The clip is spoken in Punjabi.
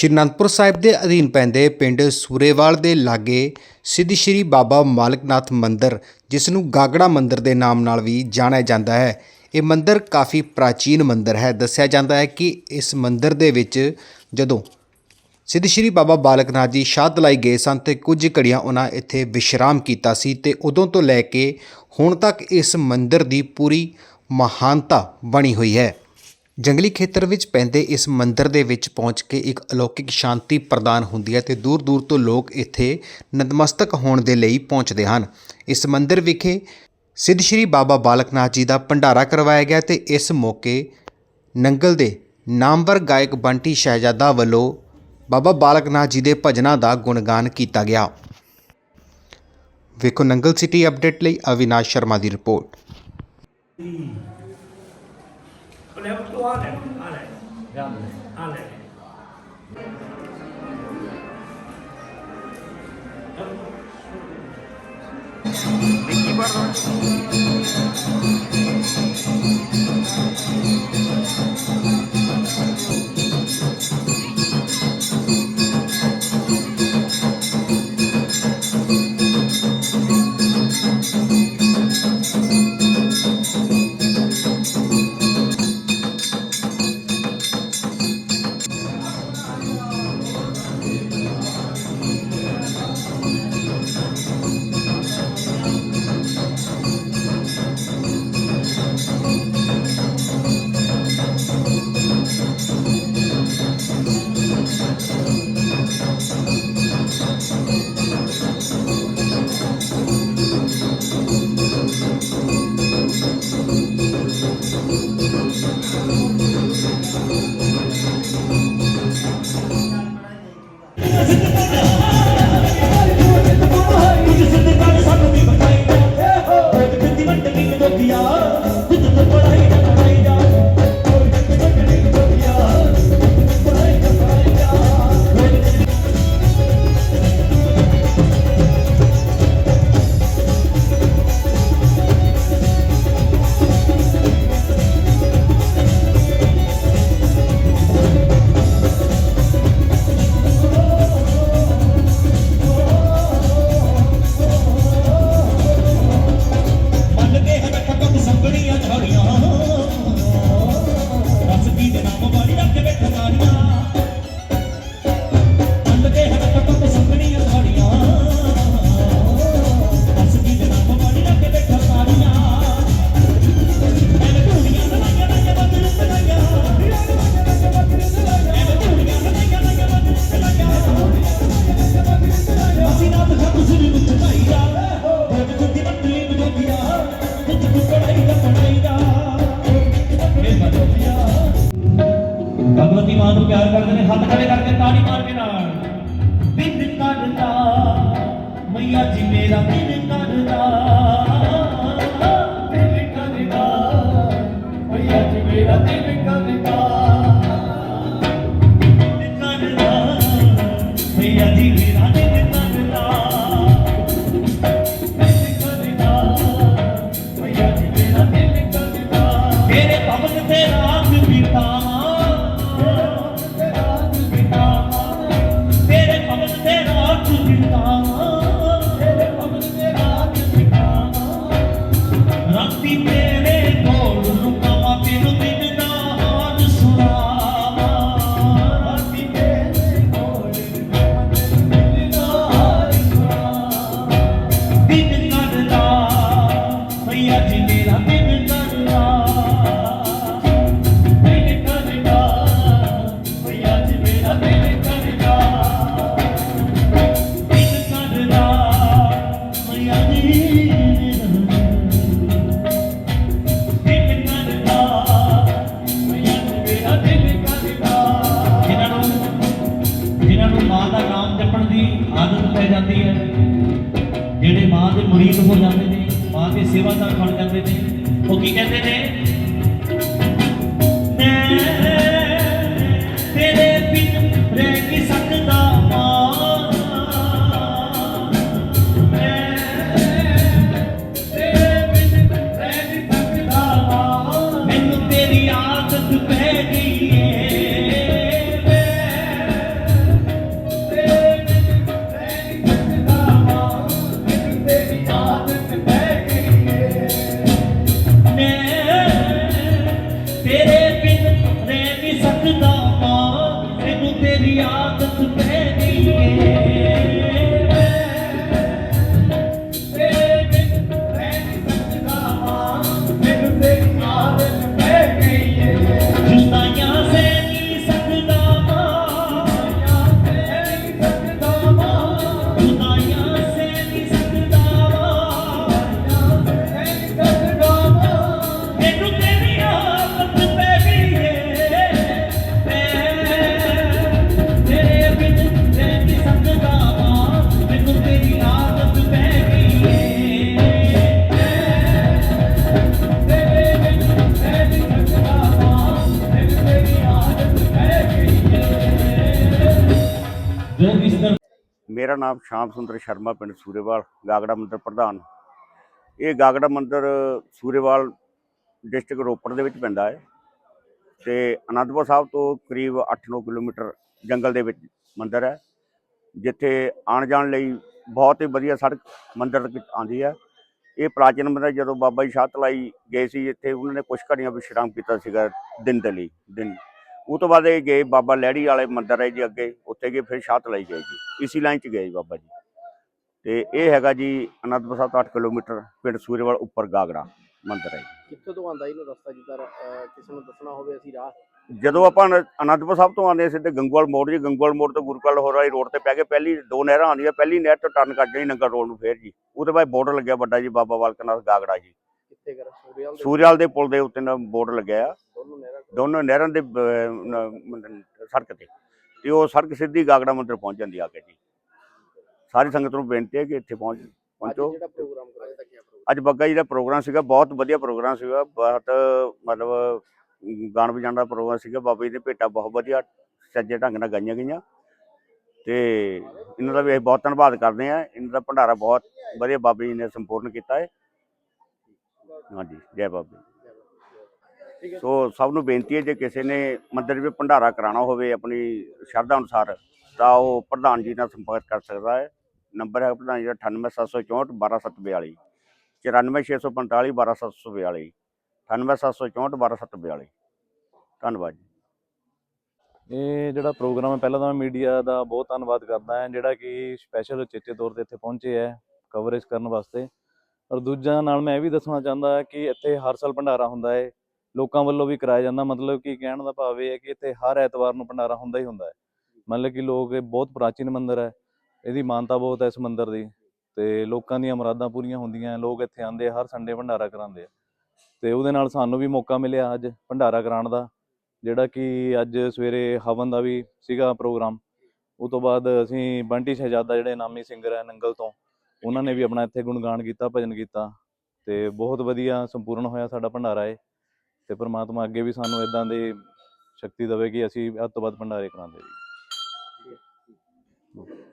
ਸ਼੍ਰੀ ਅਨੰਦਪੁਰ ਸਾਹਿਬ ਦੇ ਅਧੀਨ ਪੈਂਦੇ ਪਿੰਡ ਸੂਰੇਵਾਲ ਦੇ ਲਾਗੇ ਸਿੱਧ ਸ਼੍ਰੀ ਬਾਬਾ ਮਾਲਕਨਾਥ ਮੰਦਿਰ, ਜਿਸ ਨੂੰ ਗਾਗੜਾ ਮੰਦਿਰ ਦੇ ਨਾਮ ਨਾਲ ਵੀ ਜਾਣਿਆ ਜਾਂਦਾ ਹੈ। ਇਹ ਮੰਦਿਰ ਕਾਫੀ ਪ੍ਰਾਚੀਨ ਮੰਦਿਰ ਹੈ। ਦੱਸਿਆ ਜਾਂਦਾ ਹੈ ਕਿ ਇਸ ਮੰਦਿਰ ਦੇ ਵਿੱਚ ਜਦੋਂ ਸਿੱਧ ਸ਼੍ਰੀ ਬਾਬਾ ਬਾਲਕ ਨਾਥ ਜੀ ਸ਼ਾਦ ਲਈ ਗਏ ਸਨ ਤੇ ਕੁਝ ਘੜੀਆਂ ਉਹਨਾਂ ਇੱਥੇ ਵਿਸ਼ਰਾਮ ਕੀਤਾ ਸੀ ਤੇ ਉਦੋਂ ਤੋਂ ਲੈ ਕੇ ਹੁਣ ਤੱਕ ਇਸ ਮੰਦਿਰ ਦੀ ਪੂਰੀ ਮਹਾਨਤਾ ਬਣੀ ਹੋਈ ਹੈ। ਜੰਗਲੀ ਖੇਤਰ ਵਿੱਚ ਪੈਂਦੇ ਇਸ ਮੰਦਿਰ ਦੇ ਵਿੱਚ ਪਹੁੰਚ ਕੇ ਇੱਕ ਅਲੌਕਿਕ ਸ਼ਾਂਤੀ ਪ੍ਰਦਾਨ ਹੁੰਦੀ ਹੈ ਤੇ ਦੂਰ ਦੂਰ ਤੋਂ ਲੋਕ ਇੱਥੇ ਨਤਮਸਤਕ ਹੋਣ ਦੇ ਲਈ ਪਹੁੰਚਦੇ ਹਨ। ਇਸ ਮੰਦਿਰ ਵਿਖੇ ਸਿੱਧ ਸ਼੍ਰੀ ਬਾਬਾ ਬਾਲਕ ਨਾਥ ਜੀ ਦਾ ਭੰਡਾਰਾ ਕਰਵਾਇਆ ਗਿਆ ਤੇ ਇਸ ਮੌਕੇ ਨੰਗਲ ਦੇ ਨਾਮਵਰ ਗਾਇਕ ਬੰਟੀ ਸ਼ਹਿਜ਼ਾਦਾ ਵੱਲੋਂ ਬਾਬਾ ਬਾਲਕ ਨਾਥ ਜੀ ਦੇ ਭਜਨਾਂ ਦਾ ਗੁਣਗਾਨ ਕੀਤਾ ਗਿਆ। ਵੇਖੋ ਨੰਗਲ ਸਿਟੀ ਅਪਡੇਟ ਲਈ ਅਵਿਨਾਸ਼ ਸ਼ਰਮਾ ਦੀ ਰਿਪੋਰਟ। ਲੈ ਤੂੰ ਆ ਲੈ ਆ ਲੈ ਰੱਬ ਮਾਂ ਨੂੰ ਪਿਆਰ ਕਰਦੇ ਨੇ, ਹੱਥ ਖੜੇ ਕਰਕੇ ਤਾੜੀ ਮਾਰ ਕੇ ਨਾਲ। ਬਿਨ ਕਰਦਾ ਮਈਆ ਜੀ ਮੇਰਾ ਬਿਨ ਕਰਦਾ ਆਦਤ ਪੈ ਜਾਂਦੀ ਹੈ। ਜਿਹੜੇ ਮਾਂ ਦੇ ਮੁਰੀਦ ਹੋ ਜਾਂਦੇ ਨੇ, ਮਾਂ ਦੇ ਸੇਵਾਦਾਰ ਬਣ ਜਾਂਦੇ ਨੇ। ਉਹ ਕੀ ਕਹਿੰਦੇ ਨੇ? ਮੇਰਾ ਨਾਮ ਸ਼ਾਮ ਸੁੰਦਰ ਸ਼ਰਮਾ, ਪਿੰਡ ਸੂਰੇਵਾਲ, ਗਾਗੜਾ ਮੰਦਰ ਪ੍ਰਧਾਨ। ਇਹ ਗਾਗੜਾ ਮੰਦਰ ਸੂਰੇਵਾਲ ਡਿਸਟ੍ਰਿਕਟ ਰੋਪੜ ਦੇ ਵਿੱਚ ਪੈਂਦਾ ਹੈ ਤੇ ਅਨੰਦਪੁਰ ਸਾਹਿਬ ਤੋਂ ਕਰੀਬ 8-9 ਕਿਲੋਮੀਟਰ ਜੰਗਲ ਦੇ ਵਿੱਚ ਮੰਦਰ ਹੈ, ਜਿੱਥੇ ਆਉਣ ਜਾਣ ਲਈ ਬਹੁਤ ਹੀ ਵਧੀਆ ਸੜਕ ਮੰਦਰ ਤੱਕ ਆਉਂਦੀ ਹੈ। ਇਹ ਪ੍ਰਾਚੀਨ ਮੰਦਰ ਜਦੋਂ ਬਾਬਾ ਜੀ ਸ਼ਾਹ ਤਲਾਈ ਗਏ ਸੀ, ਇੱਥੇ ਉਹਨਾਂ ਨੇ ਕੁਝ ਘੜੀਆਂ ਵਿਸ਼ਰਾਮ ਕੀਤਾ ਸੀਗਾ ਦਿਨ ਦੇ ਲਈ, ਦਿਨ ਉਹ ਤੋਂ ਬਾਅਦ ਇਹ ਗਏ ਬਾਬਾ ਲਹਿੜੀ ਵਾਲੇ ਮੰਦਿਰ ਹੈ ਜੀ ਅੱਗੇ ਉੱਥੇ ਗਏ ਫਿਰ ਸ਼ਾਹ ਤਲਾਈ ਗਏ ਜੀ। ਇਸੀ ਲਾਈਨ 'ਚ ਗਏ ਜੀ ਬਾਬਾ ਜੀ। ਤੇ ਇਹ ਹੈਗਾ ਜੀ ਅਨੰਦਪੁਰ ਸਾਹਿਬ ਤੋਂ 8 ਕਿਲੋਮੀਟਰ ਪਿੰਡ ਸੂਰੇਵਾਲ ਉੱਪਰ ਗਾਗੜਾ ਮੰਦਿਰ ਹੈ ਜੀ। ਕਿੱਥੋਂ ਤੋਂ ਆਂਦਾ ਇਹਨੂੰ ਰਸਤਾ ਜਿੱਦਾਂ ਅਹ, ਕਿਸੇ ਨੂੰ ਦੱਸਣਾ ਹੋਵੇ ਅਸੀਂ ਰਾਹ? ਜਦੋਂ ਆਪਾਂ ਅਨ- ਅਨੰਦਪੁਰ ਸਾਹਿਬ ਤੋਂ ਆਉਂਦੇ ਸਿੱਧੇ ਗੰਗੋਵਾਲ ਮੋੜ ਜੀ ਗੰਗੋਵਾਲ ਮੋੜ ਤੋਂ ਗੁਰਕਲ ਹੋਰ ਵਾਲੀ ਰੋਡ ਤੇ ਪੈ ਕੇ ਪਹਿਲੀ ਦੋ ਨਹਿਰਾਂ ਆਉਂਦੀਆਂ ਪਹਿਲੀ ਨਹਿਰ ਤੋਂ ਟਰਨ ਕਰ ਜਾਣੀ ਨੰਗਲ ਰੋਡ ਨੂੰ ਫੇਰ ਜੀ। ਉਹਦੇ ਬਾਅਦ ਬੋਰਡਰ ਲੱਗਿਆ ਵੱਡਾ ਜੀ ਬਾਬਾ ਬਾਲਕਨਾਥ ਗਾਗੜਾ ਜੀ। ਕਿੱਥੇ ਕਰ ਸੂਰਿਆਲ ਦੇ ਪੁਲ ਦੇ ਉੱਤੇ ਨਾ ਬੋਰਡ ਲੱਗਿਆ ਆ। ਦੋਨੋਂ ਨਹਿਰਾਂ ਦੇ ਸੜਕ ਤੇ। ਤੇ ਉਹ ਸੜਕ ਸਿੱਧੀ ਗਾਗੜਾ ਮੰਦਿਰ ਪਹੁੰਚ ਜਾਂਦੀ ਆ ਕੇ ਜੀ। ਸਾਰੀ ਸੰਗਤ ਨੂੰ ਬੇਨਤੀ ਹੈ ਕਿ ਇੱਥੇ ਪਹੁੰਚ ਪਹੁੰਚੋ। ਅੱਜ ਬੱਗਾ ਜੀ ਦਾ ਪ੍ਰੋਗਰਾਮ ਸੀਗਾ ਬਹੁਤ ਵਧੀਆ ਪ੍ਰੋਗਰਾਮ ਸੀਗਾ। ਬਹੁਤ ਮਤਲਬ ਗਾਣ ਵਜਾਉਣ ਦਾ ਪ੍ਰੋਗਰਾਮ ਸੀਗਾ। ਬਾਬਾ ਜੀ ਦੇ ਭੇਟਾ ਬਹੁਤ ਵਧੀਆ ਸੱਜੇ ਢੰਗ ਨਾਲ ਗਾਈਆਂ ਗਈਆਂ। ਤੇ ਇਹਨਾਂ ਦਾ ਵੀ ਅਸੀਂ ਬਹੁਤ ਧੰਨਵਾਦ ਕਰਦੇ ਆ ਇਹਨਾਂ ਦਾ ਭੰਡਾਰਾ ਬਹੁਤ ਵਧੀਆ ਬਾਬਾ ਜੀ ਨੇ ਸੰਪੂਰਨ ਕੀਤਾ ਹੈ। ਹਾਂਜੀ ਜੈ ਬਾਬਾ ਜੀ। ਸੋ ਸਭ ਨੂੰ ਬੇਨਤੀ ਹੈ ਜੇ ਕਿਸੇ ਨੇ ਮੰਦਿਰ ਵਿੱਚ ਭੰਡਾਰਾ ਕਰਾਉਣਾ ਹੋਵੇ ਆਪਣੀ ਸ਼ਰਧਾ ਅਨੁਸਾਰ ਤਾਂ ਉਹ ਪ੍ਰਧਾਨ ਜੀ ਨਾਲ ਸੰਪਰਕ ਕਰ ਸਕਦਾ ਹੈ। ਨੰਬਰ ਹੈ ਪ੍ਰਧਾਨ ਜੀ ਦਾ 98764 12742 94645 12742 98764 12742 ਧੰਨਵਾਦ ਜੀ। ਇਹ ਜਿਹੜਾ ਪ੍ਰੋਗਰਾਮ ਹੈ ਪਹਿਲਾਂ ਤਾਂ ਮੈਂ ਮੀਡੀਆ ਦਾ ਬਹੁਤ ਧੰਨਵਾਦ ਕਰਦਾ ਹਾਂ ਜਿਹੜਾ ਕਿ ਸਪੈਸ਼ਲ ਉਚੇਚੇ ਤੌਰ ਤੇ ਇੱਥੇ ਪਹੁੰਚੇ ਹੈ ਕਵਰੇਜ ਕਰਨ ਵਾਸਤੇ। ਔਰ ਦੂਜਾ ਨਾਲ ਮੈਂ ਇਹ ਵੀ ਦੱਸਣਾ ਚਾਹੁੰਦਾ ਕਿ ਇੱਥੇ ਹਰ ਸਾਲ ਭੰਡਾਰਾ ਹੁੰਦਾ ਹੈ। ਲੋਕਾਂ ਵੱਲੋਂ ਵੀ ਕਰਾਇਆ ਜਾਂਦਾ। ਮਤਲਬ ਕਿ ਕਹਿਣ ਦਾ ਭਾਵ ਇਹ ਹੈ ਕਿ ਇੱਥੇ ਹਰ ਐਤਵਾਰ ਨੂੰ ਭੰਡਾਰਾ ਹੁੰਦਾ ਹੀ ਹੁੰਦਾ ਹੈ। ਮਤਲਬ ਕਿ ਲੋਕ ਇਹ ਬਹੁਤ ਪ੍ਰਾਚੀਨ ਮੰਦਿਰ ਹੈ ਇਹਦੀ ਮਾਨਤਾ ਬਹੁਤ ਹੈ ਇਸ ਮੰਦਿਰ ਦੀ ਤੇ ਲੋਕਾਂ ਦੀਆਂ ਮੁਰਾਦਾਂ ਪੂਰੀਆਂ ਹੁੰਦੀਆਂ ਲੋਕ ਇੱਥੇ ਆਉਂਦੇ ਆ, ਹਰ ਸੰਡੇ ਭੰਡਾਰਾ ਕਰਾਉਂਦੇ ਆ। ਤੇ ਉਹਦੇ ਨਾਲ ਸਾਨੂੰ ਵੀ ਮੌਕਾ ਮਿਲਿਆ ਅੱਜ ਭੰਡਾਰਾ ਕਰਾਉਣ ਦਾ ਜਿਹੜਾ ਕਿ ਅੱਜ ਸਵੇਰੇ ਹਵਨ ਦਾ ਵੀ ਸੀਗਾ ਪ੍ਰੋਗਰਾਮ। ਉਹ ਤੋਂ ਬਾਅਦ ਅਸੀਂ ਬੰਟੀ ਸ਼ਹਿਜ਼ਾਦਾ ਜਿਹੜੇ ਨਾਮੀ ਸਿੰਗਰ ਹੈ ਨੰਗਲ ਤੋਂ ਉਹਨਾਂ ਨੇ ਵੀ ਆਪਣਾ ਇੱਥੇ ਗੁਣਗਾਨ ਕੀਤਾ ਭਜਨ ਕੀਤਾ ਤੇ ਬਹੁਤ ਵਧੀਆ ਸੰਪੂਰਨ ਹੋਇਆ ਸਾਡਾ ਭੰਡਾਰਾ ਇਹ। ਤੇ ਪ੍ਰਮਾਤਮਾ ਅੱਗੇ ਵੀ ਸਾਨੂੰ ਇਦਾਂ ਦੀ ਸ਼ਕਤੀ ਦੇਵੇ ਕਿ ਅਸੀਂ ਵੱਧ ਤੋਂ ਵੱਧ ਭੰਡਾਰੇ ਕਰਾਉਂਦੇ ਜੀ